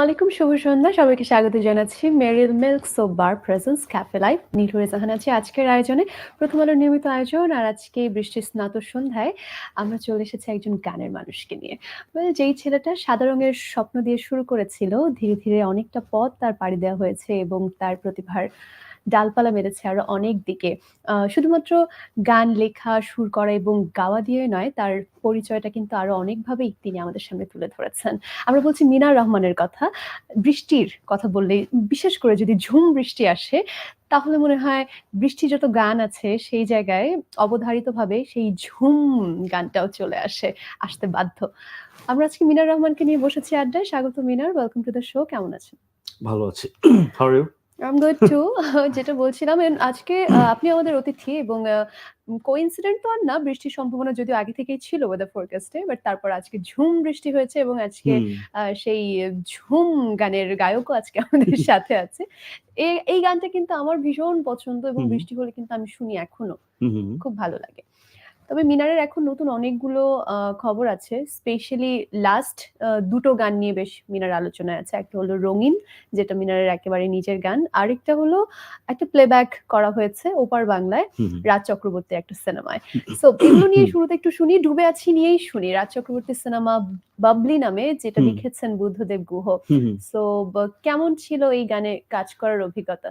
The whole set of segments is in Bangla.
আলাইকুম শুভ সন্ধ্যা। সবাইকে স্বাগত জানাচ্ছি Meril milk soap bar presence cafe life নিঠুরে জাহান আছি আজকের আয়োজনে। প্রথম আলোর নিয়মিত আয়োজন আর আজকে বৃষ্টি স্নাত সন্ধ্যায় আমরা চলে এসেছি একজন গানের মানুষকে নিয়ে। Well, যেই ছেলেটা সাদা রঙের স্বপ্ন দিয়ে শুরু করেছিল ধীরে ধীরে অনেকটা পথ তার পাড়ি দেওয়া হয়েছে এবং তার প্রতিভার ডালপালা মেরেছে আরও অনেক দিকে। শুধুমাত্র গান, লেখা, সুর করা এবং গাওয়া দিয়ে নয়, তার পরিচয়টা কিন্তু আরও অনেকভাবেই তিনি আমাদের সামনে তুলে ধরেছেন। আমরা বলছি মিনার রহমানের কথা। বৃষ্টির কথা বললে বিশেষ করে যদি ঝুম বৃষ্টি আসে, তাহলে মনে হয় বৃষ্টি যত গান আছে, সেই জায়গায় অবধারিতভাবে সেই ঝুম গানটাও চলে আসে, আসতে বাধ্য। আমরা আজকে মিনার রহমানকে নিয়ে বসেছি আড্ডায়। স্বাগত Minar welcome to the show কেমন আছেন? ভালো আছি। আম গুড টু যেটা বলছিলাম আজকে আপনি আমাদের অতিথি এবং কোইন্সিডেন্ট তো আর না বৃষ্টির সম্ভাবনা যদিও আগে থেকেই ছিল ওয়েদার ফোরকাস্টে বাট তারপর আজকে ঝুম বৃষ্টি হয়েছে এবং আজকে আহ, সেই ঝুম গানের গায়কও আজকে আমাদের সাথে আছে। এই গানটা কিন্তু আমার ভীষণ পছন্দ এবং বৃষ্টি হলে কিন্তু আমি শুনি এখনও। খুব ভালো লাগে। তবে মিনারের এখন নতুন অনেকগুলো খবর আছে। স্পেশালি লাস্ট দুটো গান নিয়ে বেশ মিনার আলোচনায় আছে। একটা হলো রঙিন যেটা মিনারের একেবারে নিজের গান। আরেকটা হলো একটা প্লেব্যাক করা হয়েছে ওপার বাংলায় রাজ চক্রবর্তী একটা সিনেমায়। সো এগুলো নিয়ে শুরুতে একটু শুনি ডুবে আছি নিয়েই শুনি। রাজ চক্রবর্তী সিনেমা বাবলি নামে যেটা লিখেছেন বুদ্ধদেব গুহ। সো কেমন ছিল এই গানে কাজ করার অভিজ্ঞতা?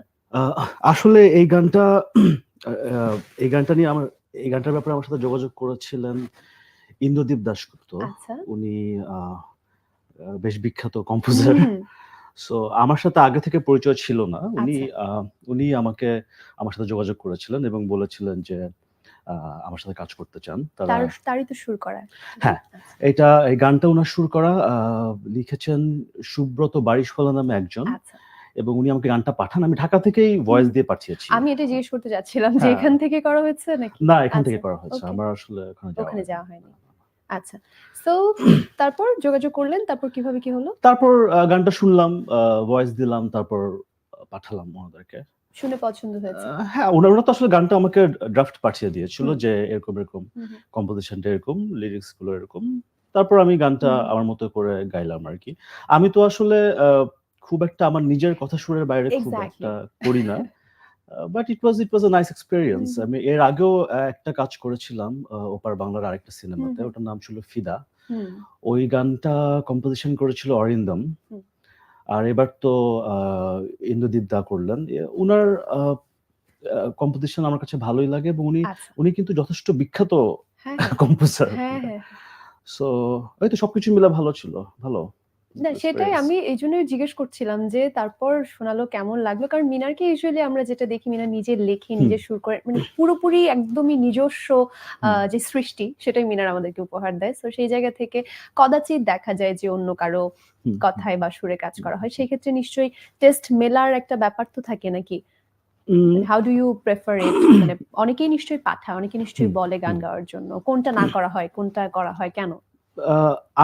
আসলে এই গানটা এই গানটা নিয়ে আমার এই গানটার ব্যাপারে আমার সাথে যোগাযোগ করেছিলেন ইন্দ্রদীপ দাশগুপ্ত। আচ্ছা। উনি বেশ বিখ্যাত কম্পোজার সো আমার সাথে আগে থেকে পরিচয় ছিল না। উনি আচ্ছা। উনি আমাকে আমার সাথে যোগাযোগ করেছিলেন এবং বলেছিলেন যে আমার সাথে কাজ করতে চান। তারা তার তারই তো সুর করা। হ্যাঁ। এটা এই গানটা ওনার সুর করা আহ, লিখেছেন সুব্রত বারিশওয়ালা নামে একজন। আচ্ছা। এবং উনি আমাকে গানটা পাঠান। আমি ঢাকা থেকেই ভয়েস দিয়ে পাঠিয়েছি। আমি এটা জিজ্ঞেস করতে যাচ্ছিলাম যে হ্যাঁ। এখান থেকে করা হয়েছে নাকি? না এখান থেকে আচ্ছা, করা হয়েছে। আমার আসলে ওখানে যাওয়া হয়নি। আচ্ছা তো তারপর যোগাযোগ করলেন তারপর কীভাবে কি হলো? তারপর গানটা শুনলাম ভয়েস দিলাম তারপর পাঠালাম ওনাদেরকে। শুনে পছন্দ হয়েছে। হ্যাঁ ওনারা তো আসলে গানটা আমাকে ড্রাফট পাঠিয়ে দিয়েছিল যে এরকম এরকম। কম্পোজিশনটা এরকম লিরিক্সগুলো এরকম। তারপর আমি গানটা আমার মতো করে গাইলাম আর কি। আমি তো আসলে আহ, খুব একটা আমার নিজের কথা সুরের বাইরে খুব একটা করি না। But it was it was a nice experience আমি এর আগেও একটা কাজ করেছিলাম ওপার বাংলার আরেকটা সিনেমাতে। ওটার নাম ছিল ফিদা। ওই গানটা কম্পোজিশন করেছিল অরিন্দম। আর এবার তো ইন্দ্রদীপ দা করলেন। উনার কম্পোজিশন আমার কাছে ভালোই লাগে এবং উনি আচ্ছা। উনি কিন্তু যথেষ্ট বিখ্যাত কম্পোজার সো ওই তো সবকিছু মিলে ভালো ছিল। ভালো? না সেটাই আমি এই জন্যই জিজ্ঞেস করছিলাম যে তারপর শোনালো কেমন লাগল? কারণ মিনারকে ইউজুয়ালি আমরা যেটা দেখি মিনার নিজে লেখে। নিজে সুর করে মানে পুরোপুরি একদমই নিজস্ব যে সৃষ্টি সেটাই মিনার আমাদেরকে উপহার দেয়। তো সেই জায়গা থেকে কদাচিৎ দেখা যায় যে অন্য কারও কথায় বা সুরে কাজ করা হয়। সেই ক্ষেত্রে নিশ্চয়ই টেস্ট মেলার একটা ব্যাপার তো থাকে নাকি? How do you prefer it মানে অনেকেই নিশ্চয়ই পাঠায় অনেকে নিশ্চয়ই বলে গান গাওয়ার জন্য। কোনটা না করা হয় কোনটা করা হয় কেন?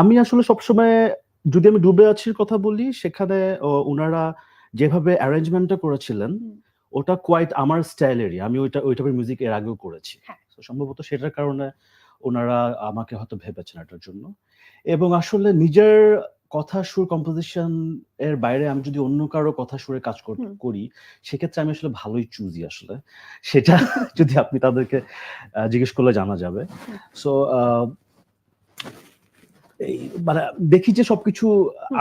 আমি আসলে সবসময় যদি আমি ডুবে আছির কথা বলি সেখানে ওনারা যেভাবে অ্যারেঞ্জমেন্টটা করেছিলেন ওটা কোয়াইট আমার স্টাইলেরই আমি ওইটা ওই টাইপের মিউজিক এর আগেও করেছি। হ্যাঁ। সম্ভবত সেটার কারণে ওনারা আমাকে হয়তো ভেবেছেন এটার জন্য। এবং আসলে নিজের কথা সুর কম্পোজিশন এর বাইরে আমি যদি অন্য কারও কথা সুরে কাজ করি সেক্ষেত্রে আমি আসলে ভালোই চুজি আসলে। সেটা যদি আপনি তাদেরকে জিজ্ঞেস করলে জানা যাবে। সো এই মানে দেখি যে সবকিছু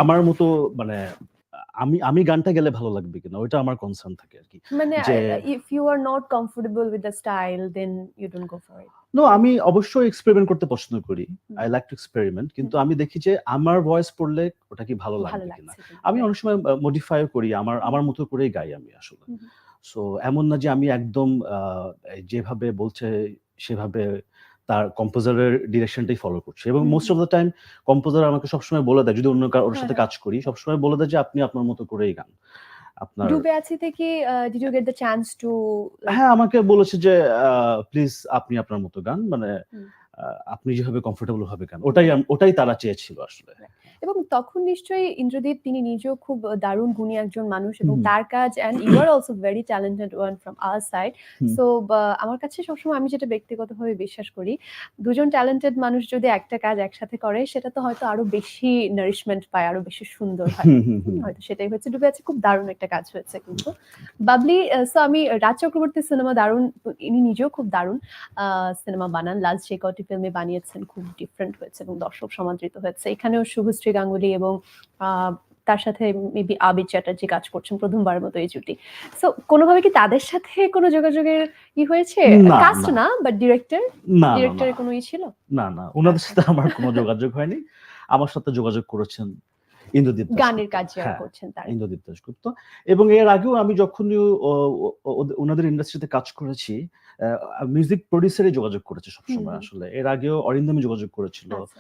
আমার মতো মানে আমি আমি গানটা গেলে ভালো লাগবে কিনা ওইটা আমার কনসার্ন থাকে আর কি। মানে if you are not comfortable with the style then you don't go for it no আমি অবশ্যই এক্সপেরিমেন্ট করতে পছন্দ করি। আই লাইক টু এক্সপেরিমেন্ট কিন্তু আমি দেখি যে আমার ভয়েস পড়লে ওটা কি ভালো লাগবে কিনা। আমি অনেক সময় মডিফাই করি আমার আমার মতো করেই গাই আমি আসলে। সো এমন না যে আমি একদম যেভাবে বলছে সেভাবে তার কম্পোজারের ডিরেকশনটাই ফলো করছে। এবং most of the time composer আমাকে সবসময় বলে দেয় যদি অন্য কারোর ওর সাথে হ্যাঁ। কাজ করি সবসময় বলে দেয় যে আপনি আপনার মতো করেই গান। আপনার ডুবে আছি থেকে did you get the chance to হ্যাঁ আমাকে বলেছে যে প্লিজ আপনি আপনার মতো গান মানে আপনি যেভাবে কমফোর্টেবল হবে গান ওটাই ওটাই তারা চেয়েছিল আসলে। এবং তখন নিশ্চয়ই ইন্দ্রদীপ তিনি নিজেও খুব দারুণ গুণী একজন মানুষ এবং তার কাজ and you are also very talented one from our side so আমার কাছে সবসময় আমি যেটা ব্যক্তিগতভাবে বিশ্বাস করি দুজন ট্যালেন্টেড মানুষ যদি একটা কাজ একসাথে করে সেটা তো হয়তো আরও বেশি নারিশমেন্ট পায় আরও বেশি সুন্দর হয়। হয়তো সেটাই হচ্ছে ডুবে আছে খুব দারুণ একটা কাজ হয়েছে কিন্তু। বাবলি সো আমি রাজ চক্রবর্তী সিনেমা দারুণ ইনি নিজেও খুব দারুণ সিনেমা বানান। লাস্ট যে কটি ফিল্মে বানিয়েছেন খুব ডিফারেন্ট হয়েছে এবং দর্শক সমাদৃত হয়েছে। এখানেও শুভশ্রী গাঙ্গুলি এবং তার সাথে মেবি আবির চ্যাটার্জি কাজ করছেন প্রথমবারের মতো এই জুটি। সো কোনোভাবে কি তাদের সাথে কোনো যোগাযোগের ই হয়েছে? কাস্ট না। বাট ডিরেক্টর না, ডিরেক্টরের কোনো ই ছিল? না না। ওনাদের সাথে আমার কোনো যোগাযোগ হয়নি। আমার সাথে যোগাযোগ করেছেন ইন্দ্রদীপ গানের কাজ হ্যাঁ, করছেন তারা। ইন্দ্রদীপ দাশগুপ্ত। এবং এর আগেও আমি যখনই ওনাদের ইন্ডাস্ট্রিতে কাজ করেছি মিউজিক প্রডিউসারে যোগাযোগ করেছে সবসময়। আসলে। এর আগেও অরিন্দমি যোগাযোগ করেছিল। আচ্ছা।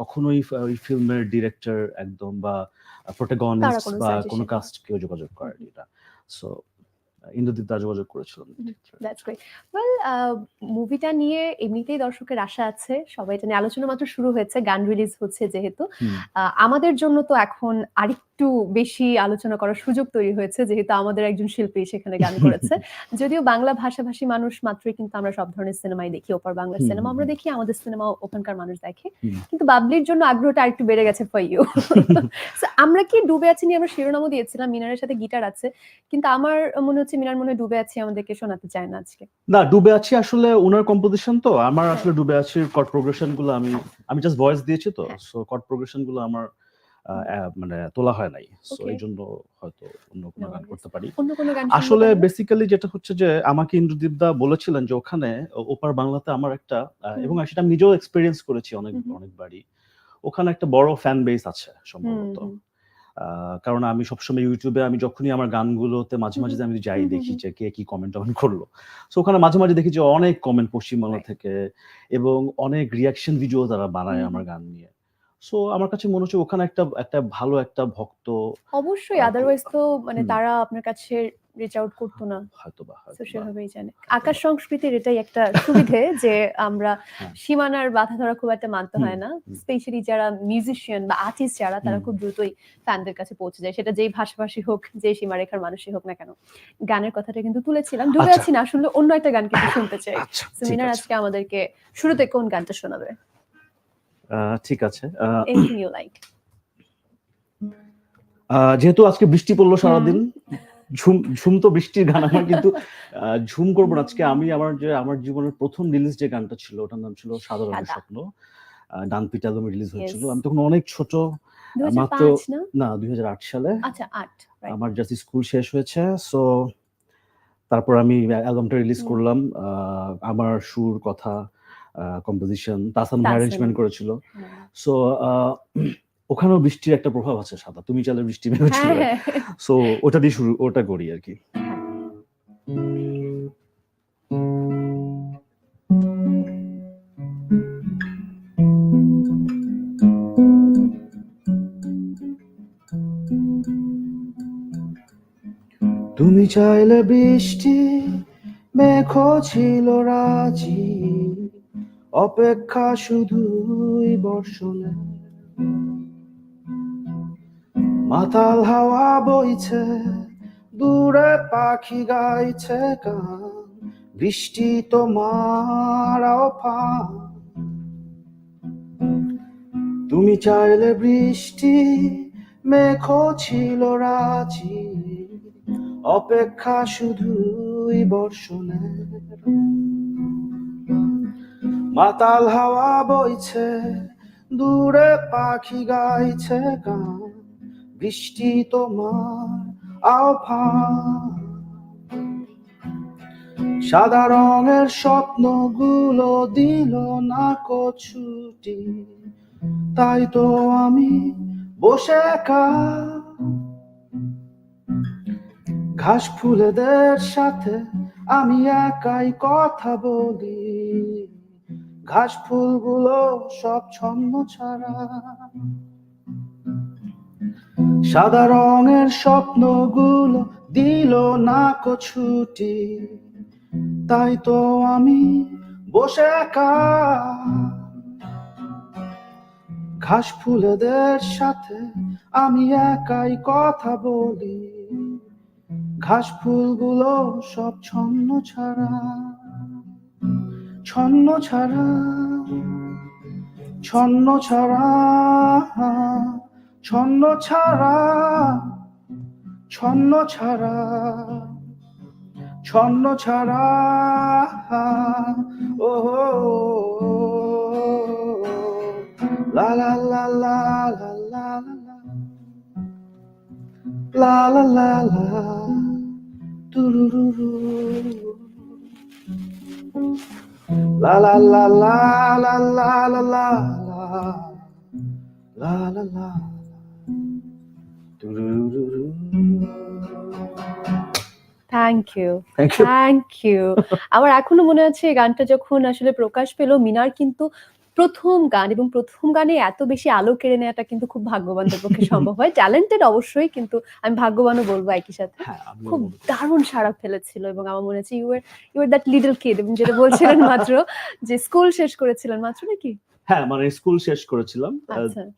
কখনোই ওই ফিল্মের ডিরেক্টর একদম বা প্রোটাগনিস্ট বা কোনো কাস্ট কেউ যোগাযোগ করেনি এটা। সো ইন্দ্রদীপ দা যোগাযোগ করেছিলেন দ্যাটস গ্রেট ওয়েল মুভিটা নিয়ে এমনিতেই দর্শকের আশা আছে। সবাই এটা নিয়ে আলোচনা মাত্র শুরু হয়েছে গান রিলিজ হচ্ছে যেহেতু। আমাদের জন্য তো এখন আরেকটু বেশি আলোচনা করার সুযোগ তৈরি হয়েছে যেহেতু আমাদের একজন শিল্পী সেখানে গান করেছে। যদিও বাংলা ভাষাভাষী মানুষ মাত্রই কিন্তু আমরা সব ধরনের সিনেমাই দেখি ওপার বাংলার সিনেমা আমরা দেখি আমাদের সিনেমা ওখানকার মানুষ দেখে। কিন্তু বাবলির জন্য আগ্রহটা আরেকটু বেড়ে গেছে ফর ইউ আমরা কি ডুবে আছি নিয়ে আমরা শিরোনামও দিয়েছিলাম মিনারের সাথে গিটার আছে কিন্তু আমার মনে হচ্ছে মিনার মনে ডুবে আছি আমাদেরকে শোনাতে চায় না আজকে। না ডুবে আছি আসলে ওনার কম্পোজিশন তো আমার হ্যাঁ। আসলে ডুবে আছি কর্ড প্রোগ্রেশনগুলো আমি আমি জাস্ট ভয়েস দিয়েছি তো। সো কর্ড প্রোগ্রেশনগুলো আমার মানে তোলা হয় নাই। সো এই জন্য হয়তো অন্য কোনো গান করতে পারি। আসলে বেসিক্যালি যেটা হচ্ছে যে আমাকে ইন্দ্রদীপ দা বলেছিলেন যে ওখানে ওপার বাংলাতে আমার একটা এবং সেটা আমি নিজেও এক্সপিরিয়েন্স করেছি অনেক। অনেকবারই। ওখানে একটা বড় ফ্যান বেস আছে সম্ভবত। কারণ আমি সবসময় ইউটিউবে আমি যখনই আমার গানগুলোতে মাঝে মাঝে আমি যাই দেখি যে কে কি কমেন্ট টমেন্ট করল। তো ওখানে মাঝে মাঝে দেখি যে অনেক কমেন্ট পশ্চিমবাংলা থেকে এবং অনেক রিয়াকশন ভিডিও তারা বানায় আমার গান নিয়ে। সো আমার কাছে মনে হচ্ছে ওখানে একটা একটা ভালো একটা ভক্ত অবশ্যই আদারওয়াইজ তো মানে তারা আপনার কাছে রিচ আউট করতো না। হয়তো বা তো সেভাবেই জানে। আকাশ সংস্কৃতির এটাই একটা সুবিধে যে আমরা হ্যাঁ। সীমানার বাধা ধরা খুব একটা মানতে হয় না। স্পেশালি যারা মিউজিশিয়ান বা আর্টিস্ট যারা তারা খুব দ্রুতই ফ্যানদের কাছে পৌঁছে যায়। সেটা যেই ভাষাভাষী হোক যে সীমারেখার মানুষই হোক না কেন। গানের কথাটা কিন্তু তুলেছিলাম। ডুবে আচ্ছা। আছি না শুনলে অন্য একটা গান কিন্তু শুনতে চাই। আচ্ছা তো ঠিক মিনার আজকে আমাদেরকে শুরুতে কোন গানটা শোনাবে? ঠিক আছে। এনিথিং ইউ লাইক যেহেতু আজকে বৃষ্টি পড়ল সারাদিন ঝুম ঝুম তো বৃষ্টির গান আমার কিন্তু ঝুম করব আজকে আমি আমার যে আমার জীবনের প্রথম রিলিজ যে গানটা ছিল ওটার নাম ছিল সাধারণ স্বপ্ন। ডান পিটালমে রিলিজ হয়েছিল। আমি তখন অনেক ছোট মাত্র না? দুই হাজার আট সালে। আচ্ছা. আমার জাস্ট স্কুল শেষ হয়েছে সো তারপর আমি অ্যালবামটা রিলিজ করলাম। আমার সুর কথা কম্পোজিশন তাসান অ্যারেঞ্জমেন্ট করেছিল। হ্যাঁ। সো ওখানেও বৃষ্টির একটা প্রভাব আছে সাদা। তুমি চাইলে বৃষ্টি ভেবেছিল হ্যাঁ। সো ওটা দিয়ে শুরু ওটা করি আর কি। তুমি চাইলে বৃষ্টি মেঘো ছিল রাজি। অপেক্ষা শুধুই বর্ষণে। মাতাল হাওয়া বইছে, দূরে পাখি গাইছে গান বৃষ্টি তোমার আহ্বান। তুমি চাইলে বৃষ্টি মেঘো ছিল রাজি অপেক্ষা শুধুই বর্ষণের। মাতাল হাওয়া বইছে, দূরে পাখি গাইছে গান, বৃষ্টি তোমার আহ্বান। সাদা রঙের স্বপ্নগুলো দিল না ছুটি তাই তো আমি বসে একা। ঘাস ফুলেদের সাথে আমি একাই কথা বলি। ঘাস ফুলগুলো সব ছন্ন ছাড়া। সাদা রঙের স্বপ্নগুলো দিল না ছুটি তাই তো আমি বসে একা। ঘাস ফুলেদের সাথে আমি একাই কথা বলি। ঘাস ফুলগুলো সব ছন্ন ছাড়া। ছন্ন ছাড়া ছন্ন ছাড়া ছন্ন ছাড়া ছন্ন ছাড়া ছন্ন ছাড়া ও লা লা লা লা লা লা লা লা লা তুরুরুরু La la la la la la la la la la la la thank you thank you আমার এখনও মনে আছে এই গানটা যখন আসলে প্রকাশ পেল মিনার কিন্তু প্রথম গান এবং প্রথম গানে এত বেশি আলো কেড়ে নেওয়াটা কিন্তু খুব ভাগ্যবানদের পক্ষে সম্ভব হয়। ট্যালেন্টেড অবশ্যই কিন্তু আমি ভাগ্যবানও বলব একই সাথে। হ্যাঁ খুব দারুণ সাড়া ফেলেছিল এবং আমার মনে হচ্ছে you're are you are that little kid এবং যেটা বলছিলেন মাত্র যে স্কুল শেষ করেছিলেন মাত্র নাকি? হ্যাঁ মানে স্কুল শেষ করেছিলাম।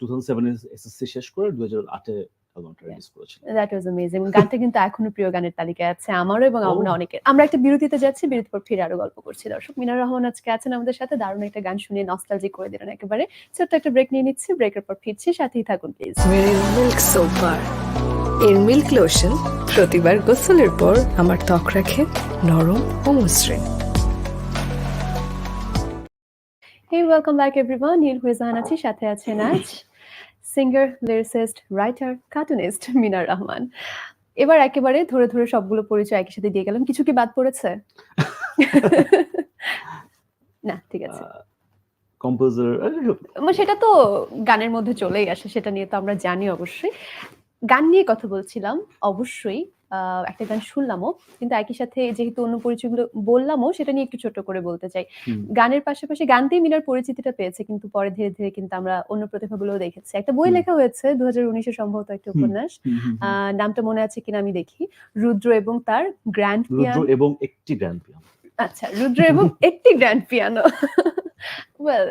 টু থাউজেন্ড সেভেন এসএসসি শেষ করে দু হাজার আটে অ্যালবামটা রিলিজ করেছিলাম দ্যাট ওয়াজ অ্যামেজিং গানটা কিন্তু এখনও প্রিয় গানের তালিকায় আছে আমারও এবং আমার অনেকের। আমরা একটা বিরতিতে যাচ্ছি বিরতির পর ফিরে আরও গল্প করছি। দর্শক মিনার রহমান আজকে আছেন আমাদের সাথে। দারুণ একটা গান শুনিয়ে নস্টালজি করে দিলেন একেবারে। ছোট্ট একটা ব্রেক নিয়ে নিচ্ছি ব্রেকের পর ফিরছি সাথেই থাকুন প্লিজ মিল্ক সোপ বার এর মিল্ক লোশন প্রতিবার গোসলের পর আমার ত্বক রাখে নরম ও মসৃণ। Hey, welcome back everyone. নীল হুইজান আছি সাথে আছেন আজ। Singer lyricist writer cartoonist Minar Rahman. এবার একেবারে ধরে ধরে সবগুলো পরিচয় একই সাথে দিয়ে গেলাম। কিছু কি বাদ পড়েছে? না ঠিক আছে। কম্পোজার মানে সেটা তো গানের মধ্যে চলেই আসে সেটা নিয়ে তো আমরা জানি অবশ্যই। গান নিয়ে কথা বলছিলাম অবশ্যই একটা গান শুনলামও কিন্তু একই সাথে যেহেতু অন্য পরিচয়গুলো বললামও সেটা নিয়ে একটু ছোট করে বলতে চাই। গানের পাশাপাশি গান দিয়ে মিনার পরিচিতিটা পেয়েছে কিন্তু পরে ধীরে ধীরে কিন্তু আমরা অন্য প্রতিভাগুলোও দেখেছি। একটা বই লেখা হয়েছে দু হাজার উনিশে সম্ভবত একটা উপন্যাস। নামটা মনে আছে কিনা আমি দেখি। রুদ্র এবং তার গ্র্যান্ড পিয়ানো। এবং একটি গ্র্যান্ড পিয়ানো। আচ্ছা রুদ্র এবং একটি গ্র্যান্ড পিয়ানো। ওয়েল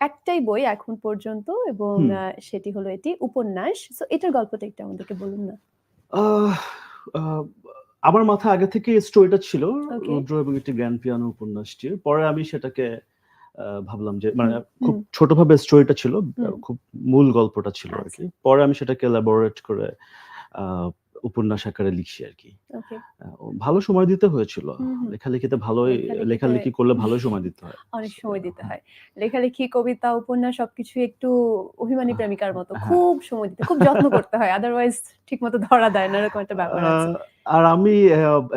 একটাই বই এখন পর্যন্ত এবং সেটি হলো এটি উপন্যাস। সো এটার গল্পটা একটু আমাদেরকে বলুন না? আমার মাথা আগে থেকে স্টোরিটা ছিল রুদ্র এবং একটি গ্র্যান্ড পিয়ানো উপন্যাসটির পরে আমি সেটাকে আহ, ভাবলাম যে মানে খুব ছোট ছোটভাবে স্টোরিটা ছিল খুব মূল গল্পটা ছিল আর আচ্ছা। কি পরে আমি সেটাকে এলাবোরেট করে আহ, উপন্যাস আকারে লিখছি আর কি। ভালো সময় দিতে হয়েছিল। লেখালেখিতে ভালোই লেখালেখি করলে ভালোই সময় দিতে হয়। অনেক সময় দিতে হয়। লেখালেখি কবিতা উপন্যাস সবকিছু একটু অভিমানী প্রেমিকার মতো। হ্যাঁ। খুব সময় দিতে খুব যত্ন করতে হয়। আদারওয়াইজ ঠিক মতো ধরা দেয় না এরকম একটা ব্যাপার আছে। আর আমি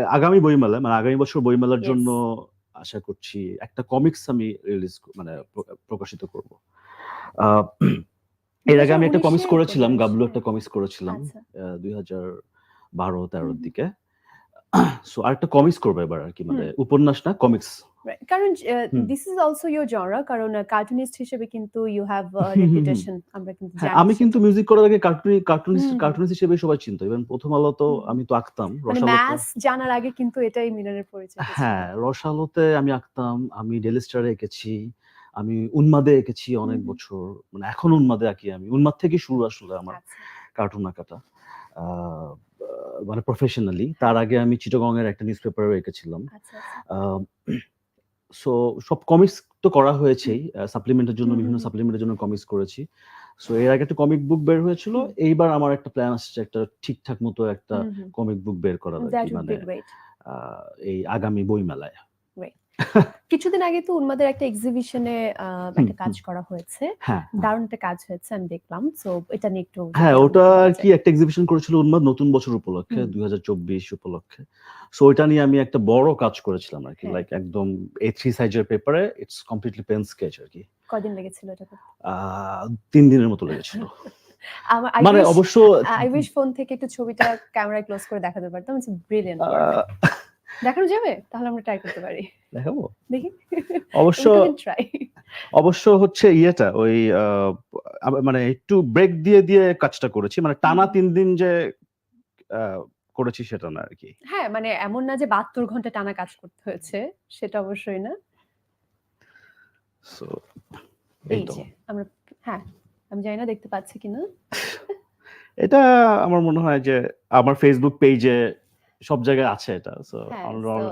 আগামী বইমেলা মানে আগামী বছর বইমেলার জন্য আশা করছি একটা কমিক্স আমি রিলিজ মানে প্রকাশিত করব। আহ, এর আগে আমি একটা কমিক্স করেছিলাম গাবলু। একটা কমিক্স করেছিলাম আচ্ছা। দুই হাজার বারো তেরোর দিকে। সো আরেকটা কমিক্স করব এবার আর কি মানে উপন্যাস না কমিক্স কারণ this is also your genre কারণ কার্টুনিস্ট হিসেবে কিন্তু ইউ হ্যাভ। রেপুটেশন আমরা কিন্তু হ্যাঁ জানি। আমি কিন্তু মিউজিক করার আগে কার্টুন কার্টুনিস্ট কার্টুনিস্ট হিসেবে সবাই চিনতো ইভেন প্রথম আলো তো আমি তো আঁকতাম মানে রসালোতে ম্যাথস জানার আগে কিন্তু এটাই মিনারের পরিচয় হ্যাঁ রসালোতে আমি আঁকতাম আমি ডেলি স্টারে এঁকেছি আমি উন্মাদে এঁকেছি অনেক বছর মানে এখন উন্মাদে আঁকি আমি। উন্মাদ থেকে শুরু আসলে আমার আচ্ছা। কার্টুন আঁকাটা। আহ, মানে প্রফেশনালি তার আগে আমি চিটাগং এর একটা নিউজ পেপারও এঁকেছিলাম। আচ্ছা, আচ্ছা। সো সব কমিক্স তো করা হয়েছেই সাপ্লিমেন্টের জন্য বিভিন্ন। সাপ্লিমেন্টের জন্য কমিক্স করেছি। সো এর আগে একটা কমিক বুক বের হয়েছিল এইবার আমার একটা প্ল্যান আসছে একটা ঠিকঠাক মতো একটা। কমিক বুক বের করার মানে এই আগামী বইমেলায়। কিছুদিন আগে তো উন্মাদের একটা এক্সিবিশনে একটা কাজ করা হয়েছে। হ্যাঁ হ্যাঁ। দারুণ একটা কাজ হয়েছে আমি দেখলাম। তো এটা নিয়ে একটু হ্যাঁ ওটা আর কি একটা এক্সিবিশন করেছিল উন্মাদ নতুন বছর উপলক্ষে। দুই হাজার চব্বিশ উপলক্ষে। সো ওইটা নিয়ে আমি একটা বড় কাজ করেছিলাম আর কি হ্যাঁ। লাইক একদম এ থ্রি সাইজের পেপারে ইটস কমপ্লিটলি পেন স্কেচ আর কি। কদিন লেগেছিল এটা? তিন দিনের মতো লেগেছিল। মানে অবশ্য আই উইশ ফোন থেকে একটু ছবিটা ক্যামেরায় ক্লোজ করে দেখাতে পারতাম ইটস ব্রিলিয়ান্ট দেখানো যাবে? তাহলে আমরা ট্রাই করতে পারি। দেখাবো? দেখি। অবশ্য ট্রাই অবশ্য হচ্ছে ইয়েটা ওই মানে একটু ব্রেক দিয়ে দিয়ে কাজটা করেছি। মানে টানা তিন দিন যে করেছি সেটা না আর কি। হ্যাঁ মানে এমন না যে বাহাত্তর ঘণ্টা টানা কাজ করতে হয়েছে সেটা অবশ্যই না। সো এই তো। আমরা হ্যাঁ আমি জানি না দেখতে পাচ্ছি কিনা। এটা আমার মনে হয় যে আমার ফেসবুক পেজে সব জায়গায় আছে এটা সো হ্যাঁ,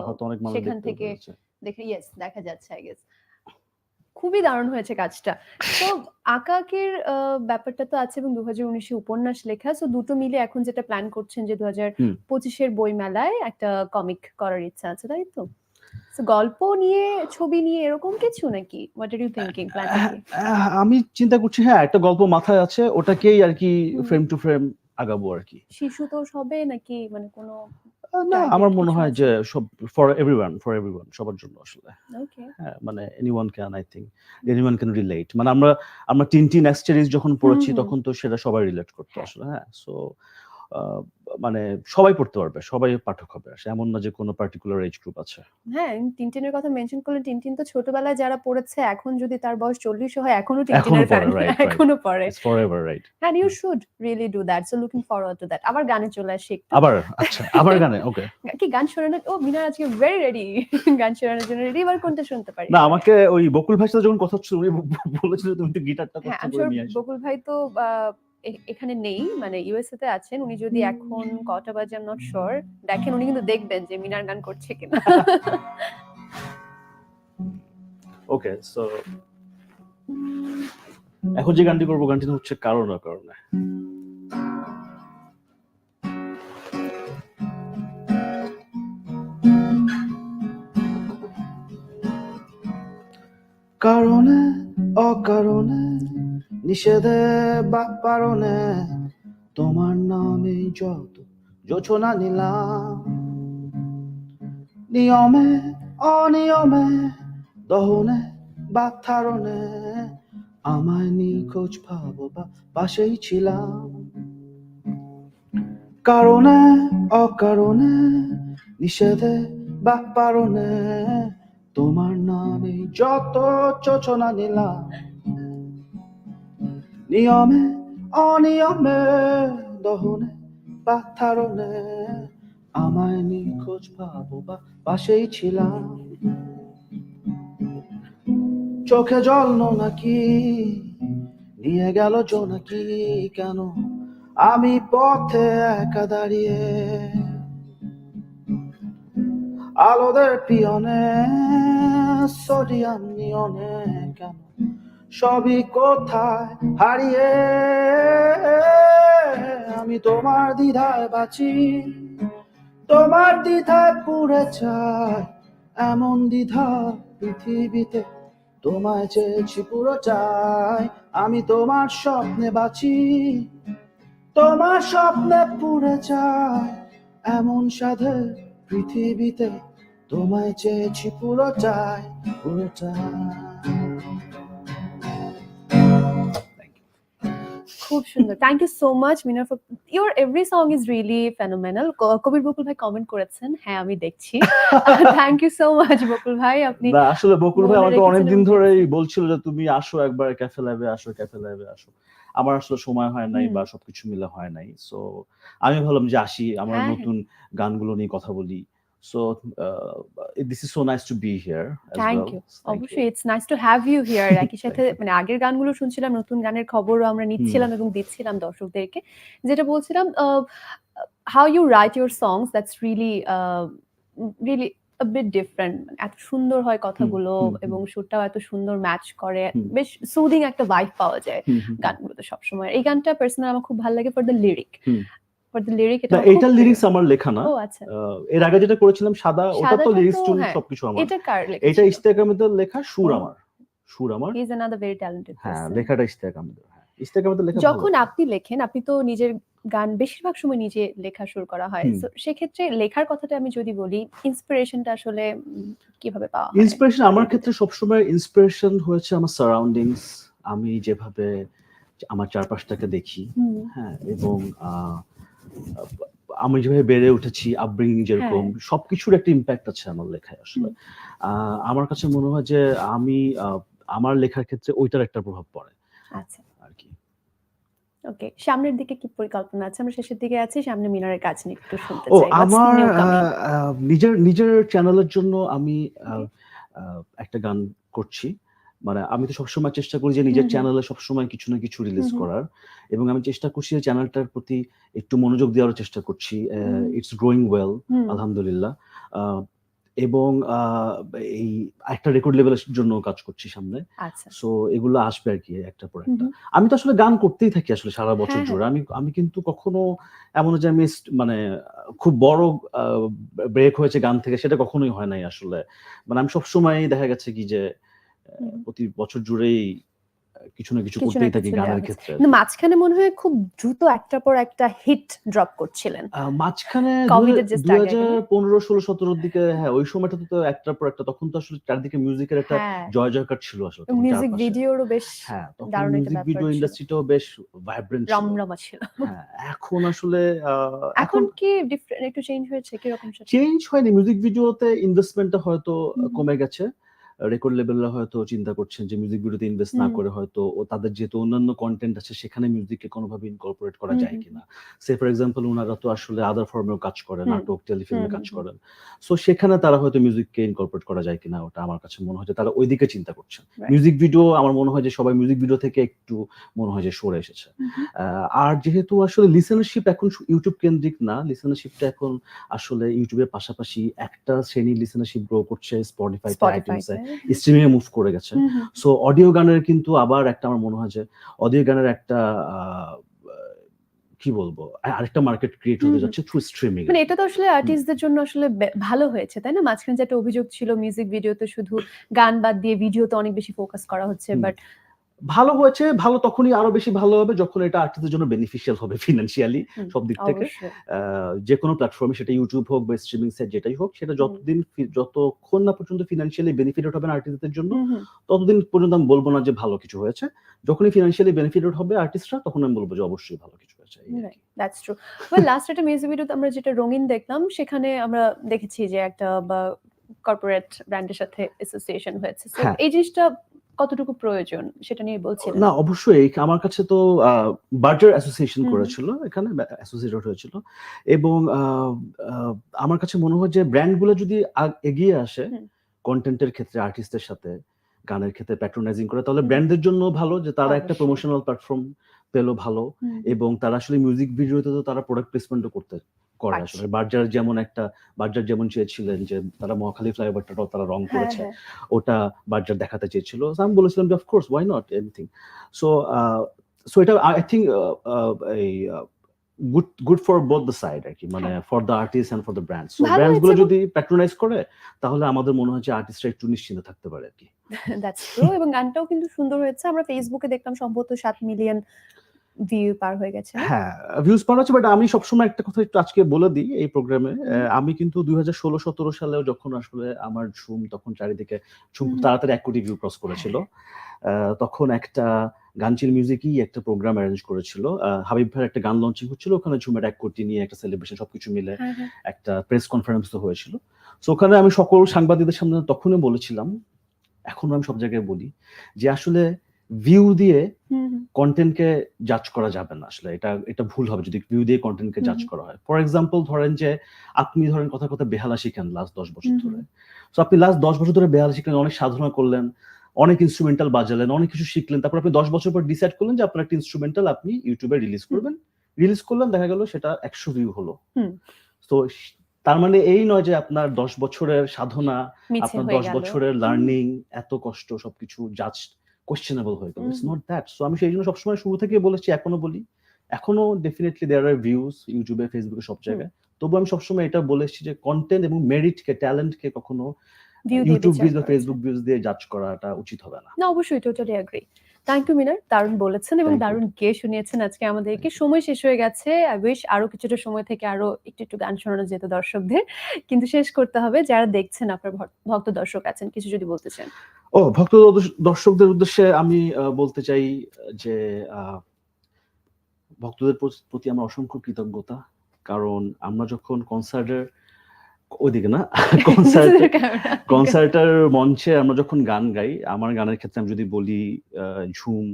হয়তো অনেক মানুষ সেখান থেকে। দেখে ইয়েস দেখা যাচ্ছে আই গেস খুবই দারুণ হয়েছে কাজটা। তো আকাকের ব্যাপারটা তো আছে এবং দু হাজার উনিশে উপন্যাস লেখা সো দুটো মিলে এখন যেটা প্ল্যান করছেন যে দু হাজার। পঁচিশের বই মেলায় একটা কমিক করার ইচ্ছা আছে তাই তো? গল্প নিয়ে ছবি নিয়ে এরকম কিছু নাকি? What are you thinking plan আমি চিন্তা করছি হ্যাঁ একটা গল্প মাথায় আছে ওটাকেই আর কি ফ্রেম টু ফ্রেম আগাবো আর কি। শিশু তো হবে নাকি মানে কোনো না আমার মনে হয় যে সব ফর এভরিওয়ান ফর এভরিওয়ান সবার জন্য আসলে। ওকে হ্যাঁ মানে anyone can I think anyone can relate মানে আমরা আমরা তিনটি নেক্সট সিরিজ যখন পড়েছি তখন তো সেটা সবাই রিলেট করতো। আসলে হ্যাঁ সো মানে সবাই পড়তে পারবে সবাই পাঠক হবে। আসলে এমন না যে কোনো পার্টিকুলার এজ গ্রুপ আছে। হ্যাঁ টিনটিনের কথা মেনশন করলেন টিনটিন তো ছোটবেলায় যারা পড়েছে এখন যদি তার বয়স চল্লিশ হয় এখনও টিনটিনের ফ্যান. এখনও পড়ে। ইটস ফর এভার রাইট হ্যাঁ you should really do that so looking forward to that আবার গানে চলে আসি একটু। আবার আচ্ছা আবার গানে ওকে কি গান শোনানোর? ও মিনার আজকে ভেরি রেডি গান শোনানোর জন্য রেডি এবার কোনটা শুনতে পারি? না আমাকে ওই বকুল ভাইয়ের সাথে যখন কথা হচ্ছিল উনি বলেছিল তুমি একটু গিটারটা হ্যাঁ কষ্ট করে নিয়ে আসো। বকুল ভাই তো এখানে নেই। মানে ইউএসএ তে আছেন। উনি যদি এখন কটা বাজে আম নট শিওর দেখেন উনি কিন্তু দেখবেন যে মিনার গান করছে কিনা। ওকে সো এখন যে গানটি করব গানটি হচ্ছে কারণ না কারণে কারণে অকারণে নিষেধে বা পারণে তোমার নামে যত যোচনা নিলাম। নিয়মে, অনিয়মে, দহনে বা থারণে আমায় নিখোঁজ ভাবো বা পাশেই ছিলাম। কারণে, অকারণে, নিষেধে বা পারণে তোমার নামে যত যোচনা নিলাম। নিয়মে, অনিয়মে, দহনে বা থারণে আমায় নিখোঁজ ভাবো বা পাশেই ছিলাম। চোখে জল নাকি, নিয়ে গেল নাকি, কেন আমি পথে একা দাঁড়িয়ে? আলোদের পিয়নে, সোডিয়াম নিয়নে সবই কোথায় হারিয়ে? আমি তোমার দ্বিধায় বাঁচি। তোমার দ্বিধায় পুড়ে চাই এমন দ্বিধা পৃথিবীতে। তোমায় চেয়েছি পুরো চাই, আমি তোমার স্বপ্নে বাঁচি। তোমার স্বপ্নে পুড়ে চাই এমন সাধে পৃথিবীতে। তোমায় চেয়েছি পুরো চাই পুরো চাই। খুব সুন্দর। Thank you so much Minar for your every song is really phenomenal Kabir Bakul ভাই কমেন্ট করেছেন হ্যাঁ আমি দেখছি। Thank you so much Bakul ভাই আপনি না আসলে বকুল ভাই আমাকে অনেকদিন এবং ধরেই বলছিল যে তুমি আসো একবার ক্যাফে লাইভে আসো ক্যাফে লাইভে আসো। আমার আসলে সময় হয় নাই বা সবকিছু মিলে হয় নাই। সো আমি ভাবলাম যে আসি আমার হ্যাঁ, নতুন গানগুলো নিয়ে কথা বলি। So this is so nice to be here thank you অবশ্যই it's nice to have you here একই সাথে. মানে আগের গানগুলো শুনছিলাম নতুন গানের খবরও আমরা নিচ্ছিলাম এবং দিচ্ছিলাম দর্শকদেরকে। যেটা বলছিলাম how you write your songs that's really really bit different এত সুন্দর হয় কথাগুলো। এবং সুরটাও এত সুন্দর ম্যাচ করে। বেশ সুদিং একটা ভাইব পাওয়া যায় গানগুলোতে সবসময়। এই গানটা পার্সোনাল আমার খুব ভালো লাগে for the lyric for the lyric এটা প্রিয়। লিরিক্স আমার লেখা না। আচ্ছা। এর আগে যেটা করেছিলাম সাদা ওটা তো লিরিক্স তো, টুন হ্যাঁ, সবকিছু আমার। এটা কার এটা ইস্তেক আহমেদের লেখা সুর আমার। সুর আমার। ইজ অ্যানাদার ভেরি ট্যালেন্টেড হ্যাঁ লেখাটা ইস্তেক আহমেদের হ্যাঁ। আহমেদের লেখা যখন আপনি লেখেন আপনি তো নিজের গান বেশিরভাগ সময় নিজে লেখা শুরু করা হয়। So, সেক্ষেত্রে লেখার কথাটা আমি যদি বলি ইন্সপিরেশনটা আসলে কীভাবে পাওয়া ইন্সপিরেশন আমার ক্ষেত্রে সবসময় ইন্সপিরেশন হয়েছে আমার সারাউন্ডিংস আমি যেভাবে আমার চারপাশটাকে দেখি। হ্যাঁ এবং আহ, আমি যেভাবে বেড়ে উঠেছি আপব্রিঙ্গিং যেরকম হ্যাঁ। সবকিছুর একটা ইম্প্যাক্ট আছে আমার লেখায় আসলে। আমার কাছে মনে হয় যে আমি আমার লেখার ক্ষেত্রে ওইটার একটা প্রভাব পড়ে। আচ্ছা। আর কি। ওকে সামনের দিকে কি পরিকল্পনা আছে? আমরা শেষের দিকে আছি সামনে মিনারের কাজ নিয়ে একটু শুনতে চাই আমার নিজের নিজের চ্যানেলের জন্য আমি একটা গান করছি। মানে আমি তো সবসময় চেষ্টা করি যে নিজের। চ্যানেলে সবসময় কিছু না কিছু রিলিজ। করার। এবং আমি চেষ্টা করছি যে চ্যানেলটার প্রতি একটু মনোযোগ দেওয়ার চেষ্টা করছি। ইটস গ্রোয়িং ওয়েল আলহামদুলিল্লাহ। এবং এই একটা রেকর্ড লেভেলের জন্য কাজ করছি সামনে। আচ্ছা। সো এগুলো আসবে আর কি একটা পর একটা। আমি তো আসলে গান করতেই থাকি আসলে সারা বছর হ্যাঁ, হ্যাঁ। জুড়ে। আমি আমি কিন্তু কখনো এমন যে আমি মানে খুব বড় ব্রেক হয়েছে গান থেকে সেটা কখনোই হয় নাই আসলে। মানে আমি সবসময় দেখা গেছে কি যে। প্রতি বছর জুড়েই কিছু না কিছু করতেই থাকি গানের ক্ষেত্রে। কিন্তু মাঝখানে মনে হয় খুব দ্রুত একটার পর একটা হিট ড্রপ করছিলেন। মাঝখানে দুই হাজার পনেরো ষোলো সতেরোর দিকে হ্যাঁ ওই সময়টাতে তো একটার পর একটা তখন তো আসলে চারদিকে মিউজিকের একটা হ্যাঁ। জয় জয়কার ছিল আসলে মিউজিক ভিডিওরও বেশ হ্যাঁ তখন মিউজিক ভিডিও ইন্ডাস্ট্রিটাও বেশ ভাইব্রেন্ট রমরমা ছিল। হ্যাঁ এখন আসলে এখন কি ডিফারেন্ট একটু চেঞ্জ হয়েছে? কীরকম? সেটা চেঞ্জ হয়নি। মিউজিক ভিডিওতে ইনভেস্টমেন্টটা হয়তো। কমে গেছে। রেকর্ড লেভেলরা হয়তো চিন্তা করছেন যে মিউজিক ভিডিওতে ইনভেস্ট না করে হয়তো ও তাদের যেহেতু অন্যান্য কন্টেন্ট আছে সেখানে মিউজিককে কোনোভাবে ইনকর্পোরেট করা যায় কিনা। সে ফর এক্সাম্পল ওনারা তো আসলে আদার ফর্মেও কাজ করেন নাটক টেলিফিল্মে কাজ করেন। সো সেখানে তারা হয়তো মিউজিককে ইনকর্পোরেট করা যায় কিনা ওটা আমার কাছে মনে হয় যে তারা ওইদিকে চিন্তা করছেন। মিউজিক ভিডিও আমার মনে হয় যে সবাই মিউজিক ভিডিও থেকে একটু মনে হয় যে সরে এসেছে। আর যেহেতু আসলে লিসেনারশিপ এখন ইউটিউব কেন্দ্রিক না লিসেনারশিপটা এখন আসলে ইউটিউবের পাশাপাশি একটা শ্রেণির লিসেনারশিপ গ্রো করছে স্পটিফাইতে স্পটিফাইতে আইটিউনসে স্ট্রিমিং এ মুভ করে গেছে। সো অডিও গানের কিন্তু আবার একটা আমার মনে হয় যে অডিও গানের একটা কি বলব আরেকটা মার্কেট ক্রিয়েট হতে যাচ্ছে থ্রু স্ট্রিমিং মানে এটা তো আসলে আর্টিস্টদের জন্য আসলে ভালো হয়েছে তাই না? মাঝখানে যে একটা অভিযোগ ছিল মিউজিক ভিডিওতে শুধু গান বাদ দিয়ে ভিডিওতে অনেক বেশি ফোকাস করা হচ্ছে বাট ভালো হয়েছে ভালো তখনই আরও বেশি ভালো হবে যখন এটা আর্টিস্টের জন্য বেনিফিশিয়াল হবে ফিনান্সিয়ালি সব দিক থেকে। যে কোনো প্ল্যাটফর্মে সেটা ইউটিউব হোক বা স্ট্রিমিং সাইট যেটাই হোক সেটা যতদিন যতক্ষণ না পর্যন্ত ফিনান্সিয়ালি বেনিফিটেড হবে আর্টিস্টদের জন্য। ততদিন পর্যন্ত আমি বলব না যে ভালো কিছু হয়েছে। যখনই ফিনান্সিয়ালি বেনিফিটেড হবে আর্টিস্টরা তখন আমি বলব যে অবশ্যই ভালো কিছু হয়েছে দ্যাটস ট্রু ওয়েল লাস্ট একটা মিউজিক ভিডিওতে আমরা যেটা রঙিন দেখলাম সেখানে আমরা দেখেছি যে একটা বা কর্পোরেট ব্র্যান্ডের সাথে অ্যাসোসিয়েশন হয়েছে। হ্যাঁ। এই জিনিসটা কতটুকু প্রয়োজন সেটা নিয়ে বলছিলেন না অবশ্যই আমার কাছে তো বার্জার অ্যাসোসিয়েশন করেছিল এখানে অ্যাসোসিয়েট হয়েছিল এবং আমার কাছে মনে হয় যে ব্র্যান্ডগুলো যদি এগিয়ে আসে কন্টেন্টের ক্ষেত্রে আর্টিস্টের সাথে গানের ক্ষেত্রে প্যাট্রোনাইজিং করে তাহলে। ব্র্যান্ডের জন্য ভালো যে তারা একটা। প্রমোশনাল প্ল্যাটফর্ম পেল ভালো এবং তারা আসলে মিউজিক ভিডিওতে তো তারা প্রোডাক্ট প্লেসমেন্টও করতে করে আসলে। বার্জার যেমন একটা বার্জার যেমন চেয়েছিলেন যে তারা মহাখালী ফ্লাইওভারটাও তারা রং হ্যাঁ করেছে হ্যাঁ। ওটা বার্জার দেখাতে চেয়েছিল। আমি বলেছিলাম যে of course why not anything so so এটা আই থিঙ্ক এই good good for both the side আর কি মানে হ্যাঁ। For the artist and for the brand so ব্র্যান্ডগুলো যদি প্যাট্রোনাইজ করে তাহলে আমাদের মনে হয় যে আর্টিস্টরা একটু নিশ্চিন্তে থাকতে পারে আর কি দ্যাটস ট্রু এবং গানটাও কিন্তু সুন্দর হয়েছে। আমরা ফেসবুকে দেখলাম সম্ভবত সাত মিলিয়ন ভিউ পার হয়ে গেছে হ্যাঁ ভিউজ পাওয়া যাচ্ছে বাট আমি সবসময় একটা কথা একটু আজকে বলে দিই এই প্রোগ্রামে। আমি কিন্তু দুই হাজার ষোলো সতেরো সালেও যখন আসলে আমার ঝুম তখন চারিদিকে ঝুম তাড়াতাড়ি এক কোটি ভিউ ক্রস করেছিল। আহ, তখন একটা গানচির মিউজিকই একটা প্রোগ্রাম অ্যারেঞ্জ করেছিল। হাবিব ভাইয়ের একটা গান লঞ্চিং হচ্ছিল ওখানে ঝুমের এক কোটি নিয়ে একটা সেলিব্রেশন সবকিছু মিলে হ্যাঁ হ্যাঁ। একটা প্রেস কনফারেন্স তো হয়েছিল। সো ওখানে আমি সকল সাংবাদিকদের সামনে তখনই বলেছিলাম এখন আমি সব জায়গায় বলি যে আসলে ভিউ দিয়ে কন্টেন্টকে জাজ করা যাবে না আসলে। এটা এটা ভুল হবে যদি ভিউ দিয়ে কন্টেন্টকে জাজ করা হয়। ফর এক্সাম্পল ধরেন যে আপনি ধরেন কথা কথা বেহালা শিখেন লাস্ট দশ বছর ধরে। তো আপনি লাস্ট দশ বছর ধরে বেহালা শিখলেন অনেক সাধনা করলেন অনেক ইনস্ট্রুমেন্টাল বাজালেন অনেক কিছু শিখলেন। তারপর আপনি দশ বছর পর ডিসাইড করলেন যে আপনার একটা ইনস্ট্রুমেন্টাল আপনি ইউটিউবে রিলিজ করবেন। রিলিজ করলেন দেখা গেল সেটা একশো ভিউ হলো। তো তার মানে এই নয় যে আপনার দশ বছরের সাধনা আপনার দশ বছরের লার্নিং এত কষ্ট সবকিছু জাজ কোশ্চেনেবল হয়ে গেল। ইটস নট দ্যাট সো আমি সেই জন্য সবসময় শুরু থেকে বলেছি এখনও বলি এখনও ডেফিনেটলি দেয়ার আর ভিউজ ইউটিউবে ফেসবুকে সব জায়গায়। তবু আমি সবসময় এটা বলেছি যে কন্টেন্ট এবং মেরিটকে ট্যালেন্টকে কখনো ইউটিউব ভিউজ বা ফেসবুক ভিউজ দিয়ে জাজ করাটা উচিত হবে না। না অবশ্যই totally agree thank you Minar দারুণ বলেছেন এবং দারুণ গেয়ে শুনিয়েছেন আজকে আমাদেরকে। সময় শেষ হয়ে গেছে। আই উইশ আরও কিছুটা সময় থেকে আরও একটু একটু গান শোনানো যেত দর্শকদের। কিন্তু শেষ করতে হবে। যারা দেখছেন আপনার ভক্ত দর্শক আছেন কিছু যদি বলতে চান। ও ভক্ত দর্শকদের উদ্দেশ্যে আমি বলতে চাই যে ভক্তদের প্রতি- প্রতি আমার অসংখ্য কৃতজ্ঞতা। কারণ আমরা যখন কনসার্টের ওইদিকে না কনসার্ট কনসার্টের মঞ্চে আমরা যখন গান গাই আমার গানের ক্ষেত্রে আমি যদি বলি ঝুম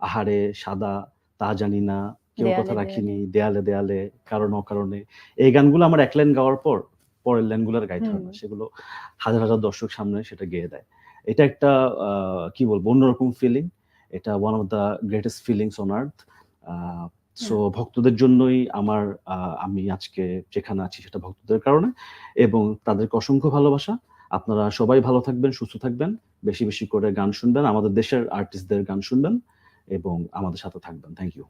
আহারে সাদা তা জানি না কেউ কথা রাখিনি দেয়ালে দেয়ালে কারণ। অকারণে এই গানগুলো আমার এক লাইন গাওয়ার পর পরের লাইনগুলো আর গাইতে হয় না। সেগুলো হাজার হাজার দর্শক সামনে সেটা গেয়ে দেয়। এটা একটা আহ, কি বলব অন্যরকম ফিলিং এটা one of the greatest feelings on earth so ভক্তদের জন্যই আমার আমি আজকে যেখানে আছি সেটা ভক্তদের কারণে এবং তাদেরকে অসংখ্য ভালোবাসা। আপনারা সবাই ভালো থাকবেন সুস্থ থাকবেন বেশি বেশি করে গান শুনবেন আমাদের দেশের আর্টিস্টদের গান শুনবেন এবং আমাদের সাথে থাকবেন। Thank you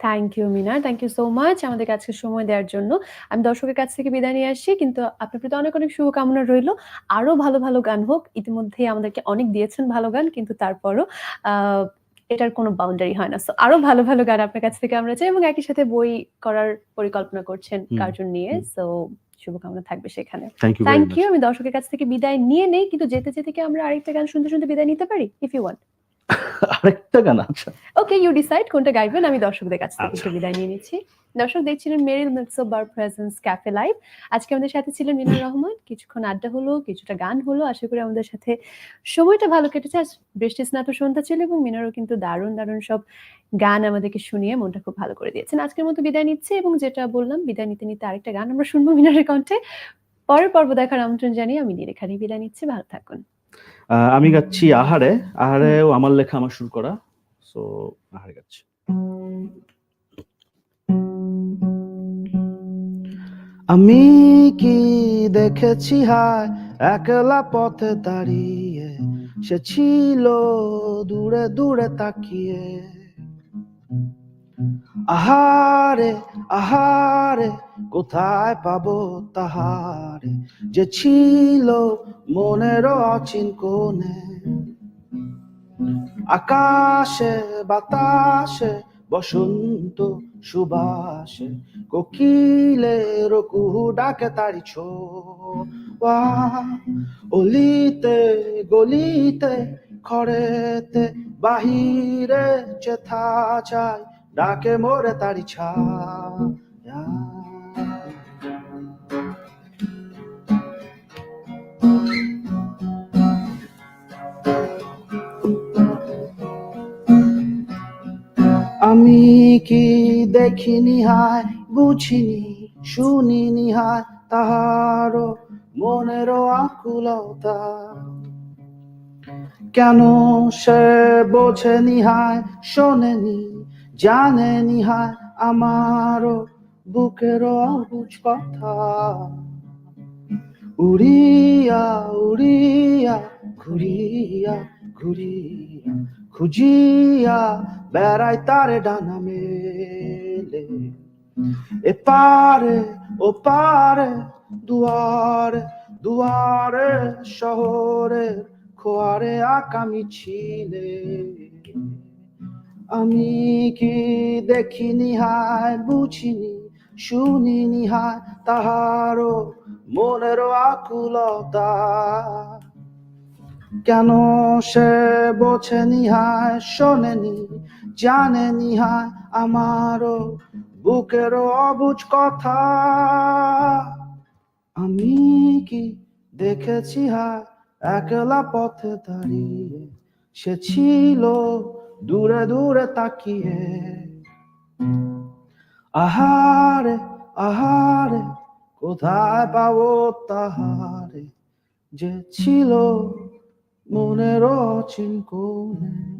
thank you Minar thank you so much আমাদের কাছে সময় দেওয়ার জন্য। আমি দর্শকের কাছ থেকে বিদায় নিয়ে আসছি কিন্তু আপনার প্রতি অনেক অনেক শুভকামনা রইল। আরও ভালো ভালো গান হোক ইতিমধ্যে আমাদেরকে অনেক দিয়েছেন ভালো গান কিন্তু তারপরও আহ, এটার কোনো বাউন্ডারি হয় না। সো আরও ভালো ভালো গান আপনার কাছ থেকে আমরা চাই এবং একই সাথে বই করার পরিকল্পনা করছেন কার্টুন নিয়ে। তো সো শুভকামনা থাকবে সেখানে। থ্যাংক ইউ থ্যাংক ইউ আমি দর্শকের কাছ থেকে বিদায় নিয়ে নেই কিন্তু যেতে যেতে কি আমরা আরেকটা গান শুনতে শুনতে বিদায় নিতে পারি? ইফ ইউ ওয়ান্ট আরেকটা গান আচ্ছা ওকে ইউ ডিসাইড কোনটা গাইবেন আমি দর্শকদের কাছ থেকে আচ্ছা। একটু বিদায় নিয়ে নিচ্ছি। দর্শক দেখছিলেন Meril mix of bar presence cafe live আজকে আমাদের সাথে ছিলেন মিনার রহমান। কিছুক্ষণ আড্ডা হলো কিছুটা গান হলো। আশা করি আমাদের সাথে সময়টা ভালো কেটেছে। আজ বৃষ্টি স্নাত সন্ধ্যা ছিল এবং মিনারও কিন্তু দারুণ দারুণ সব গান আমাদেরকে শুনিয়ে মনটা খুব ভালো করে দিয়েছেন। আজকের মতো বিদায় নিচ্ছে এবং যেটা বললাম বিদায় নিতে নিতে আরেকটা গান আমরা শুনব মিনারের কণ্ঠে। পরের পর্ব দেখার আমন্ত্রণ জানিয়ে আমি নিরেখানি বিদায় নিচ্ছি। ভালো থাকুন। আমি গাচ্ছি আহারে। আহারেও আমার লেখা আমার শুরু করা। সো আহারে গাচ্ছি। আমি কি দেখেছি হায়, একলা পথে দাঁড়িয়ে? সে ছিল দূরে দূরে তাকিয়ে। আহারে আহারে, কোথায় পাবো তাহারে? যে ছিল মনের অচিন কোণে। আকাশে, বাতাসে, বসন্ত সুবাসে কোকিলের কুহু ডাকে তারি ছো অলিতে, গলিতে, খড়েতে, বাহিরে, চেথা যায় ডাকে মোরে তারি আমি কি দেখিনি হায় বুঝিনি শুনিনি হায় তাহারও মনেরও আকুলতা কেন সে বোঝেনি হায় শোনেনি জানেনি হায় আমারও বুকেরও অবুঝ কথা। উড়িয়া উড়িয়া, ঘুরিয়া ঘুরিয়া, খুঁজিয়া বেড়াই তারে ডানা মেলে। এপারে ও পারে দুয়ারে দুয়ারে, শহরের খোয়ারে আকামি ছিলে। আমি কি দেখিনি হায় বুঝিনি, শুনিনি হায় তাহারও মনেরও আকুলতা? কেন সে বোঝেনি হায় শোনেনি, জানেনি হায় আমারও বুকেরও অবুজ কথা? আমি কি দেখেছি হায়, একলা পথে দাঁড়িয়ে সে ছিল দূরে দূরে তাকিয়ে। আহারে আহারে কোথায় পাবো তাহারে? যে ছিল মনের অচিন কোণে।